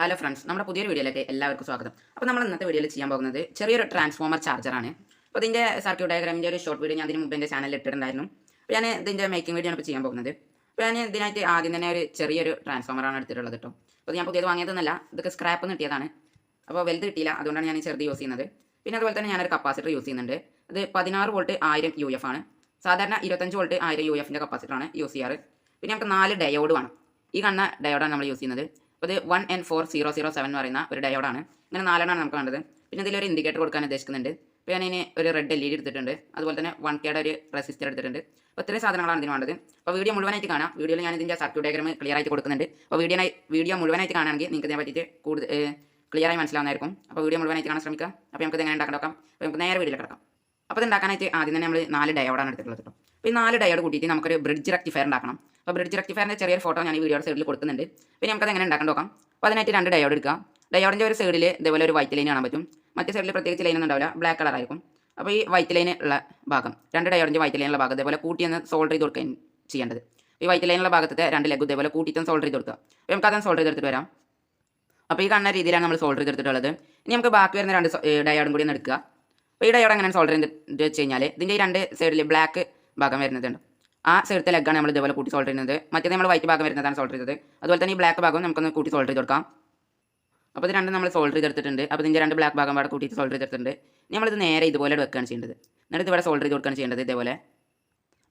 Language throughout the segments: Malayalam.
ഹലോ ഫ്രണ്ട്സ് നമ്മുടെ പുതിയൊരു വീഡിയോയിലേക്ക് എല്ലാവർക്കും സ്വാഗതം. അപ്പോൾ നമ്മൾ ഇന്നത്തെ വീഡിയോയിൽ ചെയ്യാൻ പോകുന്നത് ചെറിയൊരു ട്രാൻസ്ഫോമർ ചാർജറാണ് അപ്പോൾ ഇതിന്റെ സർക്യൂട്ട് ഡയഗ്രാമിന്റെ ഒരു ഷോർട്ട് വീഡിയോ ഞാൻ അതിന് മുമ്പ് എന്റെ ചാനലിൽ ഇട്ടിട്ടുണ്ടായിരുന്നു. അപ്പോൾ ഞാൻ ഇതിന്റെ മേക്കിംഗ് വീഡിയോ ആണ് ഇപ്പോൾ ചെയ്യാൻ പോകുന്നത്. അപ്പോൾ ഞാൻ ഇതിനായിട്ട് ആദ്യം തന്നെ ഒരു ചെറിയൊരു ട്രാൻസ്ഫോമറാണ് എടുത്തിട്ടുള്ളത് കേട്ടോ. അപ്പോൾ ഞാൻ പുതിയത് വാങ്ങിയതൊന്നല്ല ഇതൊക്കെ സ്ക്രാപ്പ് കിട്ടിയതാണ്. അപ്പോൾ വലുത് കിട്ടിയില്ല അതുകൊണ്ടാണ് ഞാൻ ചെറുത് യൂസ് ചെയ്യുന്നത്. പിന്നെ അതുപോലെ തന്നെ ഞാനൊരു കപ്പാസിറ്റർ യൂസ് ചെയ്യുന്നുണ്ട്. അത് പതിനാറ് വോൾട്ട് ആയിരം യു എഫ് ആണ്. സാധാരണ ഇരുപത്തഞ്ച് വോൾട്ട് ആയിരം യു എഫിന്റെ കപ്പാസിറ്ററാണ് യൂസ് ചെയ്യാറ്. പിന്നെ നമുക്ക് നാല് ഡയോഡ് വേണം. ഈ കണ്ണ ഡയോഡാണ് നമ്മൾ യൂസ് ചെയ്യുന്നത്. ഇത് one N four zero zero seven എന്ന് പറയുന്ന ഒരു ഡയോഡാണ് ഇങ്ങനെ നാലെണ്ണമാണ് നമുക്ക് വേണ്ടത് പിന്നെ ഇതിലൊരു ഇൻഡിക്കേറ്റർ കൊടുക്കാൻ ഉദ്ദേശിക്കുന്നുണ്ട്. അപ്പോൾ ഞാൻ ഇനി ഒരു റെഡ് എൽ ഇ ഡി എടുത്തിട്ടുണ്ട്. അതുപോലെ തന്നെ വൺ കെയുടെ ഒരു റെസിസ്റ്റർ എടുത്തിട്ടുണ്ട്. അപ്പോൾ ഇത്രയും സാധനങ്ങളാണ് ഇതിന് വേണ്ടത്. അപ്പോൾ വീഡിയോ മുഴുവനായിട്ട് കാണാം. വീഡിയോയിൽ ഞാൻ ഇതിന്റെ സർക്യൂട്ട് ഡയഗ്രാം ക്ലിയർ ആയിട്ട് കൊടുക്കുന്നുണ്ട്. അപ്പോൾ വീഡിയോ വീഡിയോ മുഴുവനായിട്ട് കാണുകയാണെങ്കിൽ നിങ്ങൾക്ക് ഇതിനെ പറ്റിയിട്ട് കൂടുതൽ ക്ലിയർ ആയി മനസ്സിലാവുന്നതായിരിക്കും. അപ്പോൾ വീഡിയോ മുഴുവനായിട്ട് കാണാൻ ശ്രമിക്കുക. അപ്പോൾ നമുക്ക് ഇത് എങ്ങനെ ഉണ്ടാക്കാൻ നോക്കാം. അപ്പോൾ നമുക്ക് നേരെ വീഡിയോയിൽ കിടക്കാം. അപ്പോൾ ഇത് ഉണ്ടാക്കാനായിട്ട് ആദ്യം തന്നെ നമ്മൾ നാല് ഡയോഡാണ് എടുത്തിട്ടുള്ളത് കേട്ടോ. അപ്പോൾ നാല് ഡയോഡ് കൂട്ടിയിട്ട് നമുക്കൊരു ബ്രിഡ്ജ് റെക്ടിഫയർ ഉണ്ടാക്കണം. അപ്പോൾ ബ്രിഡ്ജ് റെക്ടിഫയറിന്റെ ചെറിയൊരു ഫോട്ടോ ഞാൻ ഈ വീഡിയോയുടെ സൈഡിൽ കൊടുക്കുന്നുണ്ട്. പിന്നെ നമുക്കത് എങ്ങനെ ഉണ്ടാക്കാൻ നോക്കാം. അപ്പോൾ അതിനായിട്ട് രണ്ട് ഡയോഡ് എടുക്കുക. ഡയോഡിന്റെ ഒരു സൈഡിൽ ഇതേപോലെ ഒരു വൈറ്റ് ലൈൻ കാണാൻ പറ്റും. മറ്റേ സൈഡിൽ പ്രത്യേകിച്ച് ലൈൻ ഒന്നും ഉണ്ടാവില്ല. ബ്ലാക്ക് കളറായിരിക്കും അപ്പോൾ ഈ വൈറ്റ് ലൈൻ ഉള്ള ഭാഗം രണ്ട് ഡയോഡിന്റെ വൈറ്റ് ലൈനുള്ള ഭാഗം ഇതേപോലെ കൂട്ടി ഒന്ന് സോൾഡർ ചെയ്ത് കൊടുക്കാൻ ചെയ്യേണ്ടത്. ഈ വൈറ്റ് ലൈനുള്ള ഭാഗത്തെ രണ്ട് ലെഗ് ഇതേപോലെ കൂട്ടിയിട്ട് സോൾഡർ ചെയ്ത് കൊടുക്കുക. അപ്പോൾ നമുക്ക് സോൾഡർ ചെയ്തെടുത്തിട്ട് വരാം. അപ്പോൾ ഈ കാണുന്ന രീതിയിലാണ് നമ്മൾ സോൾഡർ ചെയ്തെടുത്തിട്ടുള്ളത് ഇനി നമുക്ക് ബാക്കി വരുന്ന രണ്ട് ഡയോഡും കൂടി ഒന്ന് എടുക്കുക. അപ്പോൾ ഈ ഡയോഡ് എങ്ങനെ സോൾഡർ ചെയ്ത് വെച്ച് കഴിഞ്ഞാൽ ഇതിന്റെ ഈ രണ്ട് സൈഡിൽ ബ്ലാക്ക് ഭാഗം വരുന്നതുണ്ട്. ആ സൈഡത്തെ ലെഗാണ് നമ്മൾ ഇതേപോലെ കൂട്ടി സോൾഡർ ചെയ്യുന്നത്. മറ്റേത് നമ്മൾ വൈറ്റ് ഭാഗം വരുന്നതാണ് സോൾഡർ ചെയ്തത്. അതുപോലെ തന്നെ ഈ ബ്ലാക്ക് ഭാഗം നമുക്കൊന്ന് കൂട്ടി സോൾഡർ ചെയ്ത് കൊടുക്കാം. അപ്പോൾ ഇത് രണ്ടും നമ്മൾ സോൾഡർ ചെയ്തെടുത്തിട്ടുണ്ട്. അപ്പോൾ ഇതിന്റെ രണ്ട് ബ്ലാക്ക് ഭാഗം അവിടെ കൂട്ടിയിട്ട് സോൾഡർ ചെയ്തെടുത്തിട്ടുണ്ട്. നമ്മളിത് നേരെ ഇതുപോലെ വെക്കുകയാണ് ചെയ്യേണ്ടത്. എന്നിട്ട് ഇവിടെ സോൾഡർ ചെയ്ത് കൊടുക്കുകയാണ് ചെയ്യേണ്ടത് ഇതേപോലെ.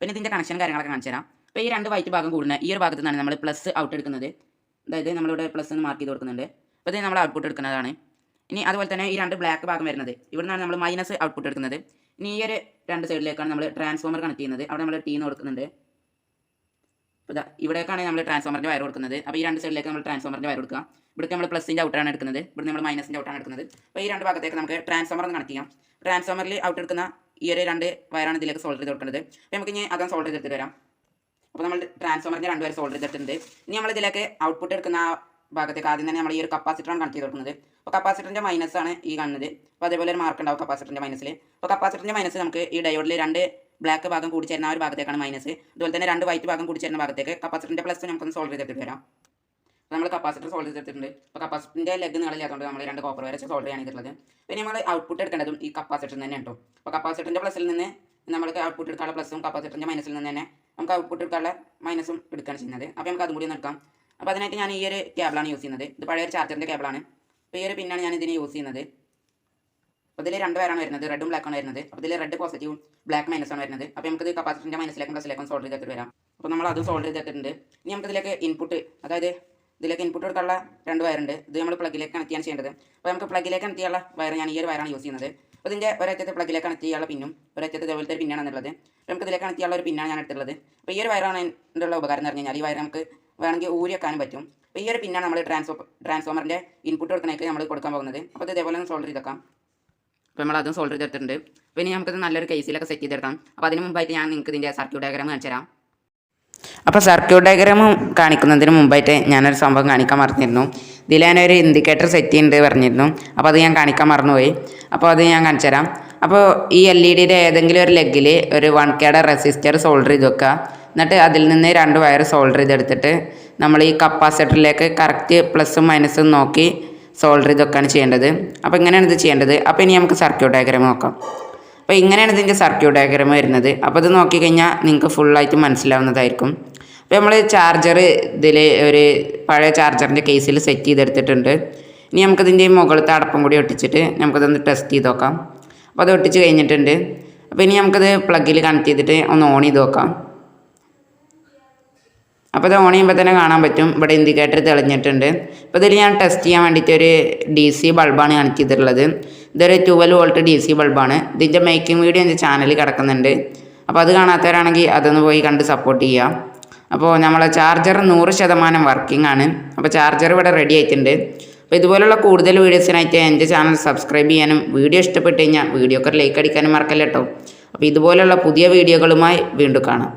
പിന്നെ ഇതിന്റെ കണക്ഷൻ കാര്യങ്ങളൊക്കെ കാണിച്ചു തരാം. അപ്പോൾ ഈ രണ്ട് വൈറ്റ് ഭാഗം കൂടുന്ന ഈ ഒരു ഭാഗത്ത് നിന്നാണ് നമ്മൾ പ്ലസ് ഔട്ട് എടുക്കുന്നത്. അതായത് നമ്മളിവിടെ പ്ലസ് എന്ന് മാർക്ക് ചെയ്ത് കൊടുക്കുന്നുണ്ട്. അപ്പോൾ ഇത് നമ്മൾ ഔട്ട്പുട്ട് എടുക്കുന്നതാണ്. ഇനി അതുപോലെ തന്നെ ഈ രണ്ട് ബ്ലാക്ക് ഭാഗം വരുന്നത്. ഇവിടുന്നാണ് നമ്മൾ മൈനസ് ഔട്ട്പുട്ട് എടുക്കുന്നത്. ഇനി ഈ ഒരു രണ്ട് സൈഡിലേക്കാണ് നമ്മൾ ട്രാൻസ്ഫോമർ കണക്ട് ചെയ്യുന്നത്. അവിടെ നമ്മൾ ടീന്ന് കൊടുക്കുന്നുണ്ട്. അപ്പോൾ ഇതാ ഇവിടേക്കാണ് നമ്മൾ ട്രാൻസ്ഫോമറിന്റെ വയർ കൊടുക്കുന്നത്. അപ്പോൾ ഈ രണ്ട് സൈഡിലേക്ക് നമ്മൾ ട്രാൻസ്ഫോമറിന്റെ വയർ കൊടുക്കുക. ഇവിടുത്തെ നമ്മൾ പ്ലസിന്റെ ഔട്ടാണ് എടുക്കുന്നത്. ഇവിടെ നമ്മൾ മൈനസിന്റെ ഔട്ടാണ് എടുക്കുന്നത്. അപ്പോൾ ഈ രണ്ട് ഭാഗത്തേക്ക് നമുക്ക് ട്രാൻസ്ഫോമർ കണക്ട് ചെയ്യാം. ട്രാൻസ്ഫോമറിൽ ഔട്ട് എടുക്കുന്ന ഈ ഒരു രണ്ട് വയറാണ് ഇതിലേക്ക് സോൾഡർ ചെയ്ത് കൊടുക്കുന്നത്. നമുക്ക് ഇനി അതും സോൾഡർ ചെയ്തെടുത്ത് വരാം. അപ്പോൾ നമ്മൾ ട്രാൻസ്ഫോമറിന്റെ രണ്ട് വയർ സോൾഡർ ചെയ്തിട്ടുണ്ട് ഇനി നമ്മൾ ഇതിലേക്ക് ഔട്ട്പുട്ട് എടുക്കുന്ന ഭാഗത്തേക്ക് ആദ്യം തന്നെ നമ്മൾ ഈ ഒരു കപ്പാസിറ്ററാണ് കണക്ട് ചെയ്ത് കൊടുക്കുന്നത്. അപ്പോൾ കപ്പാസിറ്ററിന്റെ മൈനസ് ആണ് ഈ കാണുന്നത്. അപ്പോൾ അതേപോലെ ഒരു മാർക്ക് ഉണ്ടാവും കപ്പാസിറ്ററിന്റെ മൈനസിൽ അപ്പോൾ കപ്പാസിറ്ററിന്റെ മൈനസ് നമുക്ക് ഈ ഡയോഡിൽ രണ്ട് ബ്ലാക്ക് ഭാഗം കൂടി ചേരുന്ന ആ ഒരു ഭാഗത്തേക്കാണ് മൈനസ് അതുപോലെ തന്നെ രണ്ട് വൈറ്റ് ഭാഗം കൂടി ചേരുന്ന ഭാഗത്തേക്ക് കപ്പാസിറ്ററിന്റെ പ്ലസ് നമുക്കൊന്ന് സോൾവ് ചെയ്തെടുത്തിട്ട് വരാം. നമ്മൾ കപ്പാസിറ്റർ സോൾവ് ചെയ്തിട്ടുണ്ട് അപ്പോൾ കപ്പാസിറ്ററിന്റെ ലെഗ് നീളമില്ലാത്തതുകൊണ്ട് നമ്മൾ രണ്ട് കോപ്പർ വരച്ച് സോൾവ് ചെയ്യാൻ ചെയ്തിട്ടുള്ളത് പിന്നെ നമ്മൾ ഔട്ട്പുട്ട് എടുക്കേണ്ടതും ഈ കപ്പാസിറ്ററിൽ തന്നെ കേട്ടോ അപ്പോൾ കപ്പാസിറ്ററിന്റെ പ്ലസിൽ നിന്ന് നമ്മൾക്ക് ഔട്ട്പുട്ട് എടുക്കാനുള്ള പ്ലസും കപ്പാസിറ്ററിന്റെ മൈനസിൽ നിന്ന് തന്നെ നമുക്ക് ഔട്ട്പുട്ട് എടുക്കാനുള്ള മൈനസും എടുക്കുകയാണ് ചെയ്യുന്നത്. അപ്പോൾ നമുക്ക് അതും കൂടി ഒന്ന് എടുക്കാം. അപ്പോൾ അതിനായിട്ട് ഞാൻ ഈ ഒരു കേബിളാണ് യൂസ് ചെയ്യുന്നത്. ഇത് പഴയ ഒരു ചാർജറിന്റെ കേബിളാണ് അപ്പോൾ ഈ ഒരു പിന്നാണ് ഞാൻ ഇതിന് യൂസ് ചെയ്യുന്നത്. അപ്പോൾ ഇതിൽ രണ്ട് പേരാണ് വരുന്നത്. റെഡും ബ്ലാക്കാണ് വരുന്നത്. അപ്പോൾ ഇതിൽ റെഡ് പോസിറ്റീവും ബ്ലാക്ക് മൈനസ് ആണ് വരുന്നത്. അപ്പോൾ നമുക്ക് കപ്പാസിറ്ററിന്റെ മൈനസിലേക്കും പ്ലസിലേക്കും സോൾവ് ചെയ്തിട്ട് വരാം. അപ്പോൾ നമ്മൾ അത് സോൾവ് ചെയ്തിട്ടുണ്ട് ഇനി നമുക്ക് ഇതിലേക്ക് ഇൻപുട്ട് അതായത് ഇതിലേക്ക് ഇൻപുട്ട് കൊടുക്കാനുള്ള രണ്ട് വയറുണ്ട് ഇത് നമ്മൾ പ്ലഗിലേക്ക് കണക്ട് ചെയ്യാൻ ചെയ്യേണ്ടത്. അപ്പോൾ നമുക്ക് പ്ലഗിലേക്ക് കണക്ട് ചെയ്യാനുള്ള വയർ ഞാൻ ഈ ഒരു വയറാണ് യൂസ് ചെയ്യുന്നത്. അപ്പോൾ ഇതിന്റെ ഒരറ്റത്തെ പ്ലഗിലേക്ക് കണക്ട് ചെയ്യാനുള്ള പിന്നും ഒരറ്റത്തെ ഇതുപോലത്തെ ഒരു അപ്പോൾ നമുക്ക് ഇതിലേക്ക് കണക്ട് ചെയ്യാനുള്ള ഒരു പിന്നാണ് ഞാൻ എടുത്തുള്ളത് അപ്പോൾ ഈ ഒരു വയറാണ് എന്റെ ഉള്ള ഉപകാരം എന്ന് പറഞ്ഞു കഴിഞ്ഞാൽ ഈ വയർ നമുക്ക് വേണമെങ്കിൽ ഊരി വെക്കാനും പറ്റും. അപ്പോൾ ഈ ഒരു പിന്നാണ് നമ്മൾ ട്രാൻസ്ഫോ ട്രാൻസ്ഫോമറിന്റെ ഇൻപുട്ട് കൊടുക്കണേക്ക് നമ്മൾ കൊടുക്കാൻ പോകുന്നത്. അപ്പോൾ ഇത് ഇതേപോലെ ഒന്ന് സോൾവ് ചെയ്തേക്കാം അപ്പോൾ നമ്മൾ അതും സോൾവ് ചെയ്തെടുത്തിട്ടുണ്ട് അപ്പോൾ ഇനി നമുക്കത് നല്ലൊരു കേസിലൊക്കെ സെറ്റ് ചെയ്തെടുക്കാം അപ്പോൾ അതിന് മുമ്പായിട്ട് ഞാൻ നിങ്ങൾക്ക് ഇതിന്റെ സർക്യൂട്ട് ഡയഗ്രാം കാണിച്ചു തരാം. അപ്പോൾ സർക്യൂട്ട് ഡയഗ്രാം കാണിക്കുന്നതിന് മുമ്പായിട്ട് ഞാനൊരു സംഭവം കാണിക്കാൻ മറന്നിരുന്നു. ഇതിൽ ഞാനൊരു ഇൻഡിക്കേറ്റർ സെറ്റ് ചെയ്യുന്നുണ്ട് പറഞ്ഞിരുന്നു. അപ്പോൾ അത് ഞാൻ കാണിക്കാൻ മറന്നുപോയി. അപ്പോൾ അത് ഞാൻ കാണിച്ചു തരാം. അപ്പോൾ ഈ എൽ ഇ ഡിയുടെ ഏതെങ്കിലും ഒരു ലെഗിൽ ഒരു വൺ കെയുടെ റെസിസ്റ്റർ സോൾഡർ ചെയ്ത് വെക്കുക എന്നിട്ട് അതിൽ നിന്ന് രണ്ട് വയർ സോൾഡർ ചെയ്തെടുത്തിട്ട് നമ്മൾ ഈ കപ്പാസിറ്ററിലേക്ക് കറക്റ്റ് പ്ലസും മൈനസും നോക്കി സോൾഡർ ചെയ്ത് വെക്കുകയാണ് ചെയ്യേണ്ടത്. അപ്പോൾ ഇങ്ങനെയാണ് ഇത് ചെയ്യേണ്ടത്. അപ്പോൾ ഇനി നമുക്ക് സർക്യൂട്ട് ഡയഗ്രാം നോക്കാം. അപ്പോൾ ഇങ്ങനെയാണ് ഇതിന്റെ സർക്യൂട്ട് ഡയഗ്രാം വരുന്നത്. അപ്പോൾ ഇത് നോക്കിക്കഴിഞ്ഞാൽ നിങ്ങൾക്ക് ഫുള്ളായിട്ട് മനസ്സിലാവുന്നതായിരിക്കും. അപ്പോൾ നമ്മൾ ചാർജർ ഇതിൽ ഒരു പഴയ ചാർജറിന്റെ കേസിൽ സെറ്റ് ചെയ്തെടുത്തിട്ടുണ്ട്. ഇനി നമുക്കിതിന്റെ മുകളിലത്തെ അടപ്പം കൂടി ഒട്ടിച്ചിട്ട് നമുക്കതൊന്ന് ടെസ്റ്റ് ചെയ്ത് നോക്കാം. അപ്പോൾ അത് ഒട്ടിച്ച് കഴിഞ്ഞിട്ടുണ്ട്. അപ്പോൾ ഇനി നമുക്കത് പ്ലഗിൽ കണക്ട് ചെയ്തിട്ട് ഒന്ന് ഓൺ ചെയ്ത് നോക്കാം. അപ്പോൾ ഇത് ഓൺ ചെയ്യുമ്പോൾ തന്നെ കാണാൻ പറ്റും. ഇവിടെ ഇൻഡിക്കേറ്റർ തെളിഞ്ഞിട്ടുണ്ട്. അപ്പോൾ ഇതിൽ ഞാൻ ടെസ്റ്റ് ചെയ്യാൻ വേണ്ടിയിട്ട് ഒരു ഡി സി ബൾബാണ് കണക്ട് ചെയ്തിട്ടുള്ളത്. ഇതൊരു ട്വൽവ് വോൾട്ട് ഡി സി ബൾബാണ് ഇതിന്റെ മേക്കിംഗ് വീഡിയോ എന്റെ ചാനലിൽ കിടക്കുന്നുണ്ട്. അപ്പോൾ അത് കാണാത്തവരാണെങ്കിൽ അതൊന്ന് പോയി കണ്ട് സപ്പോർട്ട് ചെയ്യാം. അപ്പോൾ നമ്മളെ ചാർജർ നൂറ് ശതമാനം വർക്കിംഗ് ആണ്. അപ്പോൾ ചാർജർ ഇവിടെ റെഡി ആയിട്ടുണ്ട്. അപ്പോൾ ഇതുപോലുള്ള കൂടുതൽ വീഡിയോസിനായിട്ട് എന്റെ ചാനൽ സബ്സ്ക്രൈബ് ചെയ്യാനും വീഡിയോ ഇഷ്ടപ്പെട്ട് കഴിഞ്ഞാൽ വീഡിയോക്ക് ലൈക്ക് അടിക്കാനും മറക്കല്ലേട്ടോ അപ്പോൾ ഇതുപോലുള്ള പുതിയ വീഡിയോകളുമായി വീണ്ടും കാണാം.